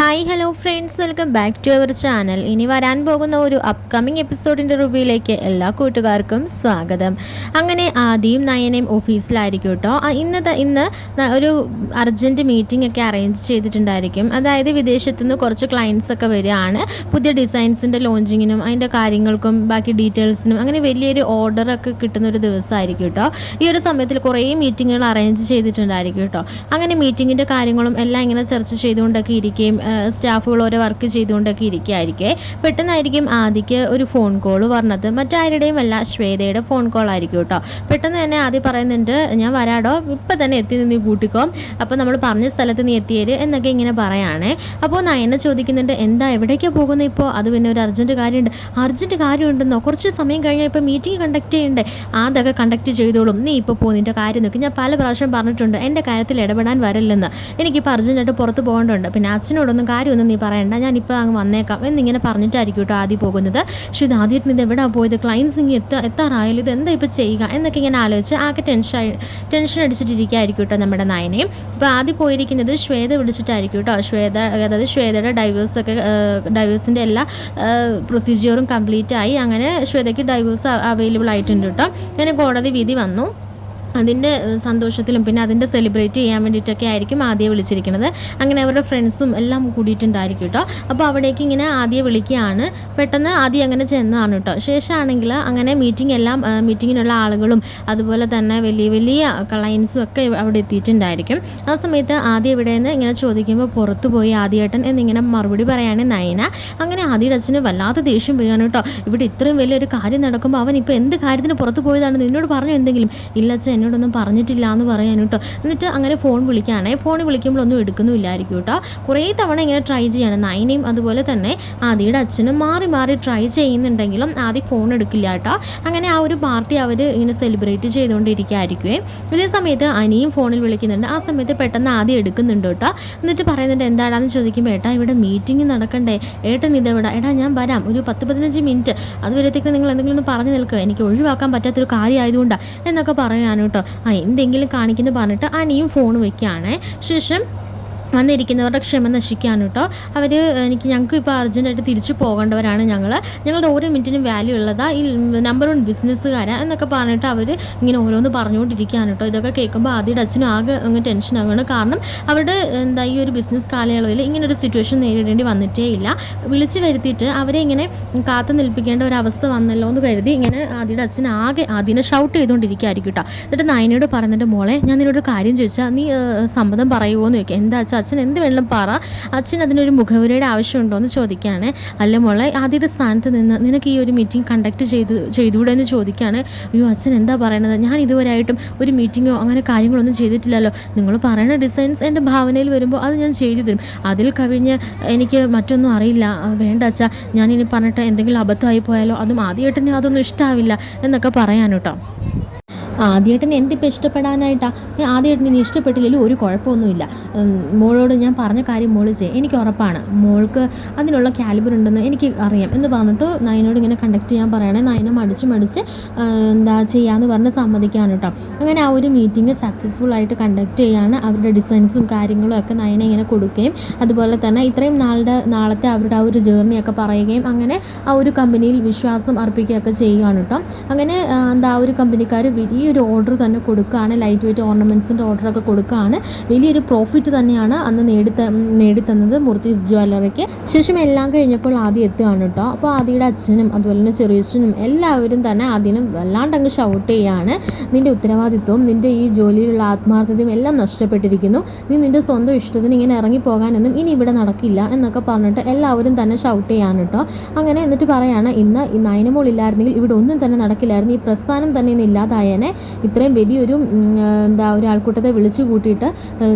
Hi hello friends. Welcome back to our channel. ഇനി വരാൻ പോകുന്ന ഒരു അപ്കമിംഗ് എപ്പിസോഡിന്റെ റിവ്യൂയിലേക്ക് എല്ലാ കൂട്ടുകാർക്കും സ്വാഗതം. അങ്ങനെ ആദ്യം നയനയും ഓഫീസിലായിരിക്കും കേട്ടോ. ഇന്ന് ഇന്ന് ഒരു അർജന്റ് മീറ്റിംഗ് ഒക്കെ അറേഞ്ച് ചെയ്തിട്ടുണ്ടായിരിക്കും. അതായത് വിദേശത്തു നിന്ന് കുറച്ച് ക്ലയൻസ് ഒക്കെ വരികയാണ്. പുതിയ ഡിസൈൻസിന്റെ ലോഞ്ചിങ്ങിനും അതിന്റെ കാര്യങ്ങൾക്കും ബാക്കി ഡീറ്റെയിൽസിനും അങ്ങനെ വലിയൊരു ഓർഡർ ഒക്കെ കിട്ടുന്ന ഒരു ദിവസമായിരിക്കും കേട്ടോ. ഈ ഒരു സമയത്തിൽ കുറേ മീറ്റിങ്ങുകൾ അറേഞ്ച് ചെയ്തിട്ടുണ്ടായിരിക്കും കേട്ടോ. അങ്ങനെ മീറ്റിങ്ങിന്റെ കാര്യങ്ങളും എല്ലാം ഇങ്ങനെ ചർച്ച ചെയ്തുകൊണ്ടൊക്കെ ഇരിക്കുകയും സ്റ്റാഫുകൾ ഓരോ വർക്ക് ചെയ്തുകൊണ്ടൊക്കെ ഇരിക്കുകയായിരിക്കേ. പെട്ടെന്നായിരിക്കും ആദ്യക്ക് ഒരു ഫോൺ കോൾ പറഞ്ഞത് മറ്റാരുടെയും അല്ല ശ്വേതയുടെ ഫോൺ കോൾ ആയിരിക്കും കേട്ടോ പെട്ടെന്ന് തന്നെ ആദ്യം പറയുന്നുണ്ട് ഞാൻ വരാടോ ഇപ്പം തന്നെ എത്തി നിന്ന് കൂട്ടിക്കോ. അപ്പോൾ നമ്മൾ പറഞ്ഞ സ്ഥലത്ത് നീ എത്തിയത് എന്നൊക്കെ ഇങ്ങനെ പറയുകയാണേ അപ്പോൾ നയന ചോദിക്കുന്നുണ്ട് എന്താ എവിടേക്കാണ് പോകുന്നത് ഇപ്പോൾ അത് പിന്നെ ഒരു അർജന്റ് കാര്യമുണ്ട് അർജന്റ് കാര്യമുണ്ടെന്നോ? കുറച്ച് സമയം കഴിഞ്ഞാൽ ഇപ്പോൾ മീറ്റിംഗ് കണ്ടക്ട് ചെയ്യണ്ടേ? അതൊക്കെ കണ്ടക്ട് ചെയ്തോളും. നീ ഇപ്പോൾ പോകുന്നതിന്റെ കാര്യം നോക്കി. ഞാൻ പല പ്രാവശ്യം പറഞ്ഞിട്ടുണ്ട് എന്റെ കാര്യത്തിൽ ഇടപെടാൻ വരില്ലെന്ന്. എനിക്കിപ്പോൾ അർജന്റായിട്ട് പുറത്ത് പോകേണ്ടതുണ്ട്. പിന്നെ അച്ഛനോടൊന്നും കാര്യമൊന്നും നീ പറയണ്ട. ഞാനിപ്പോൾ അങ്ങ് വന്നേക്കാം. എന്നിങ്ങനെ പറഞ്ഞിട്ടായിരിക്കും കേട്ടോ ആദ്യം പോകുന്നത്. പക്ഷേ ഇത് ആദ്യമായിട്ട് ഇത് എവിടെ പോയത്? ക്ലയൻസ് ഇങ്ങനെ എത്താ എത്താറായാലും ഇത് എന്താ ഇപ്പോൾ ചെയ്യുക? എന്നൊക്കെ ഇങ്ങനെ ആലോചിച്ച് ആകെ ടെൻഷൻ ടെൻഷൻ അടിച്ചിട്ടിരിക്കുകയായിരിക്കും കേട്ടോ നമ്മുടെ നയനയും ഇപ്പോൾ ആദ്യം പോയിരിക്കുന്നത് ശ്വേത വിളിച്ചിട്ടായിരിക്കും കേട്ടോ. ശ്വേത അതായത് ശ്വേതയുടെ ഡൈവേഴ്സൊക്കെ ഡൈവേഴ്സിന്റെ എല്ലാ പ്രൊസീജിയറും കംപ്ലീറ്റ് ആയി. അങ്ങനെ ശ്വേതയ്ക്ക് ഡൈവേഴ്സ് അവൈലബിൾ ആയിട്ടുണ്ട് കേട്ടോ. ഇങ്ങനെ കോടതി വിധി വന്നു. അതിന്റെ സന്തോഷത്തിലും പിന്നെ അതിന്റെ സെലിബ്രേറ്റ് ചെയ്യാൻ വേണ്ടിയിട്ടൊക്കെ ആയിരിക്കും ആദ്യം വിളിച്ചിരിക്കുന്നത്. അങ്ങനെ അവരുടെ ഫ്രണ്ട്സും എല്ലാം കൂടിയിട്ടുണ്ടായിരിക്കും കേട്ടോ. അപ്പോൾ അവിടേക്ക് ഇങ്ങനെ ആദ്യം വിളിക്കുകയാണ്. പെട്ടെന്ന് ആദ്യം അങ്ങനെ ചെന്നതാണ് കേട്ടോ. ശേഷമാണെങ്കിൽ അങ്ങനെ മീറ്റിംഗ് എല്ലാം മീറ്റിങ്ങിനുള്ള ആളുകളും അതുപോലെ തന്നെ വലിയ വലിയ ക്ലയൻസും ഒക്കെ അവിടെ എത്തിയിട്ടുണ്ടായിരിക്കും. ആ സമയത്ത് ആദ്യം ഇവിടെ നിന്ന് ഇങ്ങനെ ചോദിക്കുമ്പോൾ പുറത്തു പോയി ആദ്യേട്ടൻ എന്നിങ്ങനെ മറുപടി പറയാണ് നയന. അങ്ങനെ ആദ്യയുടെ അച്ഛന് വല്ലാത്ത ദേഷ്യം വരികയാണ് കേട്ടോ. ഇവിടെ ഇത്രയും വലിയൊരു കാര്യം നടക്കുമ്പോൾ അവൻ ഇപ്പോൾ എന്ത് കാര്യത്തിന് പുറത്ത് പോയതാണ്? നിന്നോട് പറഞ്ഞു എന്തെങ്കിലും? ഇല്ല അച്ഛൻ എന്നോടൊന്നും പറഞ്ഞിട്ടില്ല എന്ന് പറയാൻ കേട്ടോ എന്നിട്ട് അങ്ങനെ ഫോൺ വിളിക്കാനേ ഫോൺ വിളിക്കുമ്പോഴൊന്നും എടുക്കുന്നുമില്ലായിരിക്കും കേട്ടോ കുറേ തവണ ഇങ്ങനെ ട്രൈ ചെയ്യണം. നൈനയും അതുപോലെ തന്നെ ആദിയുടെ അച്ഛനും മാറി മാറി ട്രൈ ചെയ്യുന്നുണ്ടെങ്കിലും ആദ്യം ഫോൺ എടുക്കില്ല കേട്ടോ അങ്ങനെ ആ ഒരു പാർട്ടി അവർ ഇങ്ങനെ സെലിബ്രേറ്റ് ചെയ്തുകൊണ്ടിരിക്കുകയായിരിക്കുമേ ഇതേ സമയത്ത് അനിയും ഫോണിൽ വിളിക്കുന്നുണ്ട്. ആ സമയത്ത് പെട്ടെന്ന് ആദ്യം എടുക്കുന്നുണ്ട് കേട്ടോ എന്നിട്ട് പറയുന്നുണ്ട് എന്താടാന്ന് ചോദിക്കുമ്പോൾ ഏട്ടാ ഇവിടെ മീറ്റിംഗ് നടക്കണ്ടേ. ഏട്ടൻ ഇതെവിടെ? എടാ ഞാൻ വരാം. ഒരു പത്ത് പതിനഞ്ച് മിനിറ്റ് അതുവരത്തേക്ക് നിങ്ങൾ എന്തെങ്കിലും ഒന്ന് പറഞ്ഞു നിൽക്കുക എനിക്ക് ഒഴിവാക്കാൻ പറ്റാത്തൊരു കാര്യമായതുകൊണ്ടാണ് എന്നൊക്കെ പറയാൻ കേട്ടോ. ആ എന്തെങ്കിലും കാണിക്കുന്നു പറഞ്ഞിട്ട് അനിയും ഫോൺ വയ്ക്കുകയാണ് ശേഷം വന്നിരിക്കുന്നവരുടെ ക്ഷമ നശിക്കുകയാണ് കേട്ടോ. അവർ എനിക്ക് ഞങ്ങൾക്ക് ഇപ്പോൾ അർജന്റായിട്ട് തിരിച്ചു പോകേണ്ടവരാണ് ഞങ്ങൾ ഞങ്ങളുടെ ഓരോ മിനിറ്റിനും വാല്യൂ ഉള്ളതാ. ഈ നമ്പർ വൺ ബിസിനസ്സുകാരാ എന്നൊക്കെ പറഞ്ഞിട്ട് അവർ ഇങ്ങനെ ഓരോന്ന് പറഞ്ഞുകൊണ്ടിരിക്കുകയാണ് കേട്ടോ. ഇതൊക്കെ കേൾക്കുമ്പോൾ ആദ്യയുടെ അച്ഛനും ആകെ അങ്ങ് ടെൻഷൻ ആകുകയാണ് കാരണം അവരുടെ എന്താ ഈ ഒരു ബിസിനസ് കാലയളവിൽ ഇങ്ങനെ ഒരു സിറ്റുവേഷൻ നേരിടേണ്ടി വന്നിട്ടേ ഇല്ല. വിളിച്ചു വരുത്തിയിട്ട് അവരെ ഇങ്ങനെ കാത്തു നിൽപ്പിക്കേണ്ട ഒരു അവസ്ഥ വന്നല്ലോ എന്ന് കരുതി ഇങ്ങനെ ആദ്യയുടെ അച്ഛൻ ആകെ ആദ്യനെ ഷൗട്ട് ചെയ്തുകൊണ്ടിരിക്കുകയായിരിക്കും കേട്ടോ. എന്നിട്ട് നയനയോട് പറഞ്ഞിട്ട് മോളെ ഞാൻ നിന്നോട് കാര്യം ചോദിച്ചാൽ നീ സമ്മതം പറയുമോ എന്ന് ചോദിക്കുക എന്താ അച്ഛൻ എന്ത് വേണമെങ്കിലും പറ. അച്ഛൻ അതിനൊരു മുഖവുരയുടെ ആവശ്യമുണ്ടോ എന്ന് ചോദിക്കുകയാണ്. അല്ല മോളെ ആദ്യത്തെ സ്ഥാനത്ത് നിന്ന് നിനക്ക് ഈ ഒരു മീറ്റിംഗ് കണ്ടക്ട് ചെയ്ത് ചെയ്തുകൂടെ എന്ന് ചോദിക്കുകയാണ്. അയ്യോ അച്ഛൻ എന്താ പറയണത്? ഞാൻ ഇതുവരെ ആയിട്ടും ഒരു മീറ്റിങ്ങോ അങ്ങനെ കാര്യങ്ങളൊന്നും ചെയ്തിട്ടില്ലല്ലോ. നിങ്ങൾ പറയുന്ന ഡിസൈൻസ് എന്റെ ഭാവനയിൽ വരുമ്പോൾ അത് ഞാൻ ചെയ്തു തരും. അതിൽ കവിഞ്ഞ് എനിക്ക് മറ്റൊന്നും അറിയില്ല. വേണ്ട അച്ഛാ ഞാനിനി പറഞ്ഞിട്ട് എന്തെങ്കിലും അബദ്ധമായി പോയാലോ? അതും ആദ്യമായിട്ട് അതൊന്നും ഇഷ്ടമാവില്ല എന്നൊക്കെ പറയാൻ കേട്ടോ. ആദ്യമായിട്ട് എന്തിപ്പോൾ ഇഷ്ടപ്പെടാനായിട്ടാണ് ആദ്യമായിട്ട് ഇനി ഇഷ്ടപ്പെട്ടില്ലെങ്കിലും ഒരു കുഴപ്പമൊന്നുമില്ല. മോളോട് ഞാൻ പറഞ്ഞ കാര്യം മോൾ ചെയ്യും എനിക്ക് ഉറപ്പാണ്. മോൾക്ക് അതിനുള്ള കാലിബർ ഉണ്ടെന്ന് എനിക്ക് അറിയാം. എന്ന് പറഞ്ഞിട്ട് നയനോട് ഇങ്ങനെ കണ്ടക്ട് ചെയ്യാൻ പറയണേ. നയനെ മടിച്ച് മടിച്ച് എന്താ ചെയ്യാന്ന് പറഞ്ഞ് സമ്മതിക്കാണ് കേട്ടോ അങ്ങനെ ആ ഒരു മീറ്റിംഗ് സക്സസ്ഫുൾ ആയിട്ട് കണ്ടക്ട് ചെയ്യാണ്. അവരുടെ ഡിസൈൻസും കാര്യങ്ങളും ഒക്കെ നയനെ ഇങ്ങനെ കൊടുക്കുകയും അതുപോലെ തന്നെ ഇത്രയും നാളുടെ നാളത്തെ അവരുടെ ആ ഒരു ജേർണിയൊക്കെ പറയുകയും അങ്ങനെ ആ ഒരു കമ്പനിയിൽ വിശ്വാസം അർപ്പിക്കുകയൊക്കെ ചെയ്യുകയാണ് കേട്ടോ അങ്ങനെ എന്താ ആ ഒരു കമ്പനിക്കാർ വലിയൊരു ഓർഡർ തന്നെ കൊടുക്കുകയാണ്. ലൈറ്റ് വെയിറ്റ് ഓർണമെന്റ്സിന്റെ ഓർഡറൊക്കെ കൊടുക്കുകയാണ്. വലിയൊരു പ്രോഫിറ്റ് തന്നെയാണ് അന്ന് നേടിത്ത നേടിത്തന്നത് മൂർത്തീസ് ജ്വല്ലറിക്ക് ശേഷം എല്ലാം കഴിഞ്ഞപ്പോൾ ആദ്യം എത്തുകയാണ് കേട്ടോ. അപ്പോൾ ആദിയുടെ അച്ഛനും അതുപോലെ തന്നെ ചെറിയച്ഛനും എല്ലാവരും തന്നെ ആദ്യം വല്ലാണ്ട് അങ്ങ് ഷൗട്ട് ചെയ്യുകയാണ് നിന്റെ ഉത്തരവാദിത്വവും നിന്റെ ഈ ജോലിയിലുള്ള ആത്മാർത്ഥതയും എല്ലാം നഷ്ടപ്പെട്ടിരിക്കുന്നു. നീ നിന്റെ സ്വന്തം ഇഷ്ടത്തിന് ഇങ്ങനെ ഇറങ്ങിപ്പോകാനൊന്നും ഇനി ഇവിടെ നടക്കില്ല എന്നൊക്കെ പറഞ്ഞിട്ട് എല്ലാവരും തന്നെ ഷൗട്ട് ചെയ്യാണ് കേട്ടോ. അങ്ങനെ എന്നിട്ട് പറയാണ് ഇന്ന് ഈ നയനമോൾ ഇല്ലായിരുന്നെങ്കിൽ ഇവിടെ ഒന്നും തന്നെ നടക്കില്ലായിരുന്നു. ഈ പ്രസ്ഥാനം തന്നെ ഇന്ന് ഇല്ലാതായേനെ. ഇത്രയും വലിയൊരു എന്താ ഒരു ആൾക്കൂട്ടത്തെ വിളിച്ചു കൂട്ടിയിട്ട്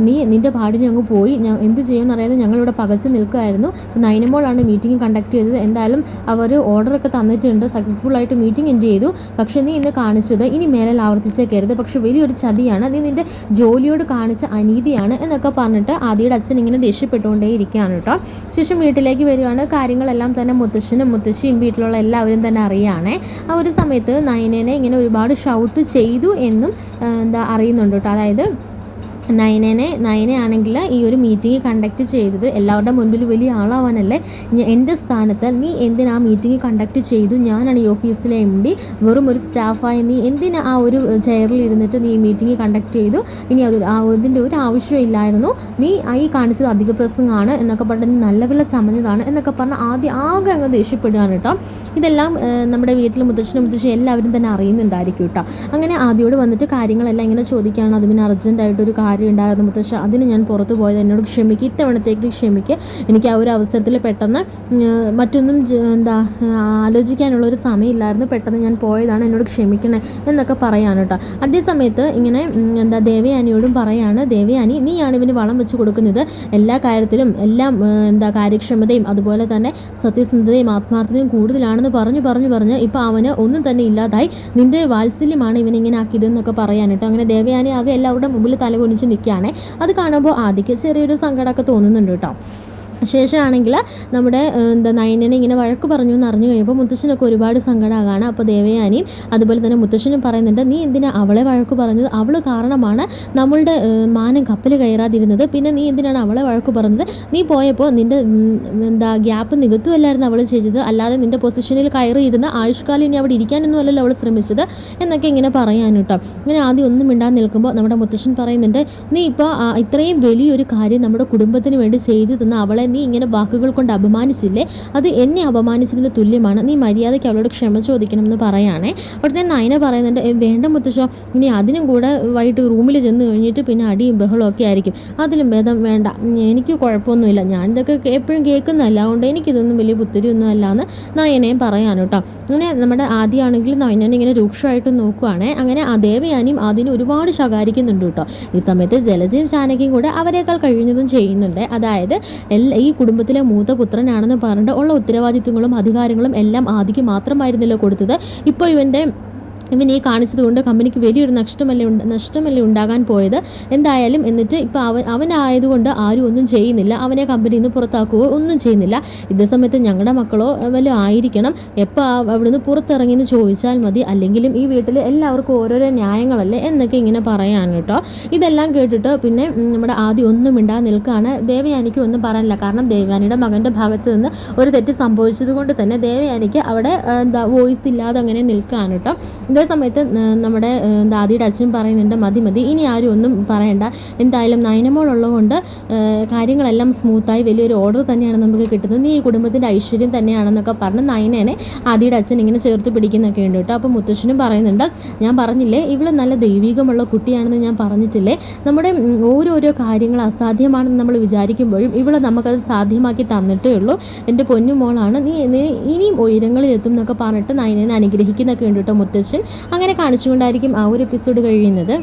നീ നിന്റെ പാടിനെ അങ്ങ് പോയി എന്ത് ചെയ്യുമെന്ന് അറിയാതെ ഞങ്ങളിവിടെ പകച്ചു നിൽക്കുമായിരുന്നു നയനമോളാണ് മീറ്റിംഗ് കണ്ടക്ട് ചെയ്തത്. എന്തായാലും അവർ ഓർഡറൊക്കെ തന്നിട്ടുണ്ട്. സക്സസ്ഫുൾ ആയിട്ട് മീറ്റിംഗ് എൻഡ് ചെയ്തു. പക്ഷേ നീ ഇന്ന് കാണിച്ചത് ഇനി മേലെ ആവർത്തിച്ചേക്കരുത്. പക്ഷെ വലിയൊരു ചതിയാണ്. നീ നിന്റെ ജോലിയോട് കാണിച്ച അനീതിയാണ് എന്നൊക്കെ പറഞ്ഞിട്ട് ആദിയുടെ അച്ഛൻ ഇങ്ങനെ ദേഷ്യപ്പെട്ടുകൊണ്ടേ ഇരിക്കുകയാണ് കേട്ടോ. ശേഷം വീട്ടിലേക്ക് വരികയാണ് കാര്യങ്ങളെല്ലാം തന്നെ മുത്തശ്ശനും മുത്തശ്ശിയും വീട്ടിലുള്ള എല്ലാവരും തന്നെ അറിയുകയാണേ ആ ഒരു സമയത്ത് നയനേനെ ഇങ്ങനെ ഒരുപാട് ഷൗട്ട് ചെയ്തു എന്നും എന്താ അറിയുന്നുണ്ട് കേട്ടോ. അതായത് നയനനെ നയനയാണെങ്കിൽ ഈ ഒരു മീറ്റിംഗ് കണ്ടക്ട് ചെയ്തത് എല്ലാവരുടെ മുൻപിൽ വലിയ ആളാവാനല്ലേ? എന്റെ സ്ഥാനത്ത് നീ എന്തിനാ മീറ്റിംഗ് കണ്ടക്ട് ചെയ്തു? ഞാനാണ് ഈ ഓഫീസിലെ എം ഡി വെറും ഒരു സ്റ്റാഫായ നീ എന്തിനാ ആ ഒരു ചെയറിൽ ഇരുന്നിട്ട് നീ മീറ്റിംഗ് കണ്ടക്ട് ചെയ്തു? ഇനി അത് അതിന്റെ ഒരു ആവശ്യമില്ലായിരുന്നു. നീ ഈ കാണിച്ചത് അധിക പ്രസംഗമാണ് എന്നൊക്കെ പറഞ്ഞ് നല്ല വില ചമഞ്ഞതാണ് എന്നൊക്കെ പറഞ്ഞ് ആദ്യം ആകെ അങ്ങ് ദേഷ്യപ്പെടുകയാണ് കേട്ടോ. ഇതെല്ലാം നമ്മുടെ വീട്ടിൽ മുത്തച്ഛനും മുത്തശ്ശി എല്ലാവരും തന്നെ അറിയുന്നുണ്ടായിരിക്കും കേട്ടോ. അങ്ങനെ ആദ്യോട് വന്നിട്ട് കാര്യങ്ങളെല്ലാം ഇങ്ങനെ ചോദിക്കുകയാണ്. അതിന് അർജന്റായിട്ടൊരു കാര്യം ഉണ്ടായിരുന്നു മുത്തശ്ശ അതിന് ഞാൻ പുറത്തു പോയത് എന്നോട് ക്ഷമിക്കുക ഇത്തവണത്തേക്ക് ക്ഷമിക്കുക എനിക്ക് ആ ഒരു അവസരത്തിൽ പെട്ടെന്ന് മറ്റൊന്നും എന്താ ആലോചിക്കാനുള്ള ഒരു സമയമില്ലായിരുന്നു. പെട്ടെന്ന് ഞാൻ പോയതാണ് എന്നോട് ക്ഷമിക്കണേ എന്നൊക്കെ പറയാണ് കേട്ടോ. അതേ സമയത്ത് ഇങ്ങനെ എന്താ ദേവയാനിയോടും പറയാണ് ദേവയാനി നീയാണ് ഇവന് വളം വെച്ച് കൊടുക്കുന്നത്. എല്ലാ കാര്യത്തിലും എല്ലാം എന്താ കാര്യക്ഷമതയും അതുപോലെ തന്നെ സത്യസന്ധതയും ആത്മാർത്ഥതയും കൂടുതലാണെന്ന് പറഞ്ഞു പറഞ്ഞു പറഞ്ഞ് ഇപ്പോൾ അവന് ഒന്നും തന്നെ ഇല്ലാതായി. നിന്റെ വാത്സല്യമാണ് ഇവൻ ഇങ്ങനെ ആക്കിയതെന്നൊക്കെ കേട്ടോ. അങ്ങനെ ദേവയാനി ആകെ എല്ലാവരുടെ മുമ്പിൽ തലകുനിച്ച് നിൽക്കുകയാണ്. അത് കാണുമ്പോൾ ആദ്യക്ക് ചെറിയൊരു സങ്കടമൊക്കെ തോന്നുന്നുണ്ട് കേട്ടോ. ശേഷമാണെങ്കിൽ നമ്മുടെ എന്താ നയനനെ ഇങ്ങനെ വഴക്ക് പറഞ്ഞു എന്ന് അറിഞ്ഞു കഴിയുമ്പോൾ മുത്തശ്ശനൊക്കെ ഒരുപാട് സങ്കടമാകാണ്. അപ്പോൾ ദേവയാനിയും അതുപോലെ തന്നെ മുത്തശ്ശനും പറയുന്നുണ്ട് നീ എന്തിനാ അവളെ വഴക്ക് പറഞ്ഞത്? അവൾ കാരണമാണ് നമ്മളുടെ മാനം കപ്പൽ കയറാതിരുന്നത്. പിന്നെ നീ എന്തിനാണ് അവളെ വഴക്ക് പറഞ്ഞത്? നീ പോയപ്പോൾ നിന്റെ എന്താ ഗ്യാപ്പ് നികത്തുമല്ലായിരുന്നു അവൾ ചെയ്തത്. അല്ലാതെ നിന്റെ പൊസിഷനിൽ കയറിയിരുന്ന ആയുഷ്കാലം ഇനി അവിടെ ഇരിക്കാനൊന്നും അല്ലല്ലോ അവൾ ശ്രമിച്ചത്. എന്നൊക്കെ ഇങ്ങനെ പറയാൻ കേട്ടോ. ഇങ്ങനെ ആദ്യം ഒന്നും മിണ്ടാൻ നിൽക്കുമ്പോൾ നമ്മുടെ മുത്തശ്ശൻ പറയുന്നുണ്ട് നീ ഇപ്പോൾ ഇത്രയും വലിയൊരു കാര്യം നമ്മുടെ കുടുംബത്തിന് വേണ്ടി ചെയ്തു തന്ന അവളെ നീ ഇങ്ങനെ വാക്കുകൾ കൊണ്ട് അപമാനിച്ചില്ലേ? അത് എന്നെ അപമാനിച്ചതിന് തുല്യമാണ്. നീ മര്യാദയ്ക്ക് അവളോട് ക്ഷമ ചോദിക്കണം എന്ന് പറയുകയാണേ. ഉടനെ നയന പറയുന്നുണ്ട് വേണ്ട മുത്തശ്ശോ ഇനി അതിനും കൂടെ വൈകിട്ട് റൂമിൽ ചെന്ന് കഴിഞ്ഞിട്ട് പിന്നെ അടിയും ബഹളവും ഒക്കെ ആയിരിക്കും. അതിലും ഭേദം വേണ്ട. എനിക്ക് കുഴപ്പമൊന്നുമില്ല. ഞാനിതൊക്കെ എപ്പോഴും കേൾക്കുന്നതല്ല. അതുകൊണ്ട് എനിക്കിതൊന്നും വലിയ പുത്തിരിയൊന്നും അല്ല എന്ന് നയനയും പറയാൻ കേട്ടോ. അങ്ങനെ നമ്മുടെ ആദ്യമാണെങ്കിൽ നയനനെ ഇങ്ങനെ രൂക്ഷമായിട്ട് നോക്കുവാണേ. അങ്ങനെ ദേവയാനിയും അതിന് ഒരുപാട് ശകാരിക്കുന്നുണ്ട് കേട്ടോ. ഈ സമയത്ത് ജലജയും ചാനകയും കൂടെ അവരെക്കാൾ കഴിയുന്നതും ചെയ്യുന്നുണ്ട്. അതായത് എല്ലാ ഈ കുടുംബത്തിലെ മൂത്ത പുത്രനാണെന്ന് പറഞ്ഞിട്ട് ഉള്ള ഉത്തരവാദിത്വങ്ങളും അധികാരങ്ങളും എല്ലാം ആദിക്ക് മാത്രമായിരുന്നല്ലോ കൊടുത്തത്. ഇപ്പോൾ ഇവന്റെ ഇവൻ ഈ കാണിച്ചത് കൊണ്ട് കമ്പനിക്ക് വലിയൊരു നഷ്ടമല്ലേ നഷ്ടമല്ലേ ഉണ്ടാകാൻ പോയത്. എന്തായാലും എന്നിട്ട് ഇപ്പോൾ അവൻ അവനായതുകൊണ്ട് ആരും ഒന്നും ചെയ്യുന്നില്ല. അവനെ കമ്പനിയിൽ നിന്ന് പുറത്താക്കുകയോ ഒന്നും ചെയ്യുന്നില്ല. ഇതേ സമയത്ത് ഞങ്ങളുടെ മക്കളോ വല്ലതും ആയിരിക്കണം. എപ്പോൾ അവിടുന്ന് പുറത്തിറങ്ങിയെന്ന് ചോദിച്ചാൽ മതി. അല്ലെങ്കിലും ഈ വീട്ടിൽ എല്ലാവർക്കും ഓരോരോ ന്യായങ്ങളല്ലേ എന്നൊക്കെ ഇങ്ങനെ പറയാൻ കേട്ടോ. ഇതെല്ലാം കേട്ടിട്ട് പിന്നെ നമ്മുടെ ആദ്യം ഒന്നും മിണ്ടാതെ നിൽക്കുകയാണ് ദേവയാനിക്ക് ഒന്നും പറയാനില്ല. കാരണം ദേവയാനിയുടെ മകന്റെ ഭാഗത്ത് നിന്ന് ഒരു തെറ്റ് സംഭവിച്ചത് കൊണ്ട് തന്നെ ദേവയാനിക്ക് അവിടെ എന്താ വോയിസ് ഇല്ലാതെ അങ്ങനെ നിൽക്കുകയാണ് കേട്ടോ. ഇതേ സമയത്ത് നമ്മുടെ ദാദിയുടെ അച്ഛൻ പറയുന്നുണ്ട് മതി മതി ഇനി ആരും ഒന്നും പറയണ്ട. എന്തായാലും നയനമോളുള്ളത് കൊണ്ട് ആ, കാര്യങ്ങളെല്ലാം സ്മൂത്തായി വലിയൊരു ഓർഡർ തന്നെയാണ് നമുക്ക് കിട്ടുന്നത്. നീ ഈ കുടുംബത്തിന്റെ ഐശ്വര്യം തന്നെയാണെന്നൊക്കെ പറഞ്ഞ് നയനേനെ ആദിയുടെ അച്ഛൻ ഇങ്ങനെ ചേർത്ത് പിടിക്കുന്നൊക്കെ ഉണ്ട് കേട്ടോ. അപ്പോൾ മുത്തശ്ശനും പറയുന്നുണ്ട് ഞാൻ പറഞ്ഞില്ലേ ഇവിടെ നല്ല ദൈവികമുള്ള കുട്ടിയാണെന്ന് ഞാൻ പറഞ്ഞിട്ടില്ലേ? നമ്മുടെ ഓരോരോ കാര്യങ്ങൾ അസാധ്യമാണെന്ന് നമ്മൾ വിചാരിക്കുമ്പോഴും ഇവിടെ നമുക്കത് സാധ്യമാക്കി തന്നിട്ടേ ഉള്ളൂ. എന്റെ പൊന്നു മോളാണ്. നീ ഇനിയും ഉയരങ്ങളിലെത്തും എന്നൊക്കെ പറഞ്ഞിട്ട് നയനേനെ അനുഗ്രഹിക്കുന്നൊക്കെ ഉണ്ട് കേട്ടോ മുത്തശ്ശൻ. അങ്ങനെ കാണിച്ചുകൊണ്ടായിരിക്കും ആ ഒരു എപ്പിസോഡ് കഴിയുന്നത്.